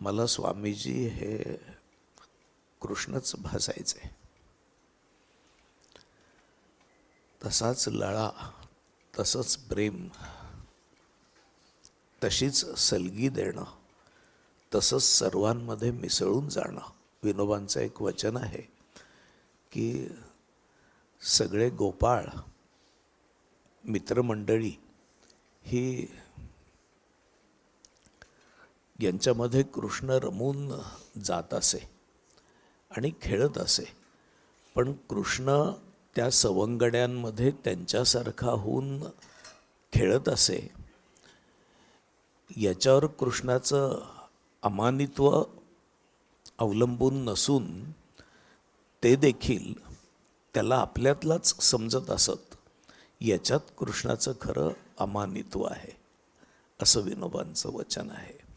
मला स्वामीजी हे कृष्णच भासायचे. तसाच लळा तसंच प्रेम तशीच सलगी देणं तसंच सर्वांमध्ये मिसळून जाणं विनोबांचं एक वचन आहे की सगळे गोपाळ मित्रमंडळी ही यांच्यामध्ये कृष्ण रमून जात असे आणि खेळत असे. पण कृष्ण त्या सवंगड्यांमध्ये त्यांच्यासारखा होऊन खेळत असे. याच्यावर कृष्णाचं अमानित्व अवलंबून नसून ते देखील त्याला आपल्यातलाच समजत असत. याच्यात कृष्णाचं खरं अमानित्व आहे. असं विनोबांचं वचन आहे.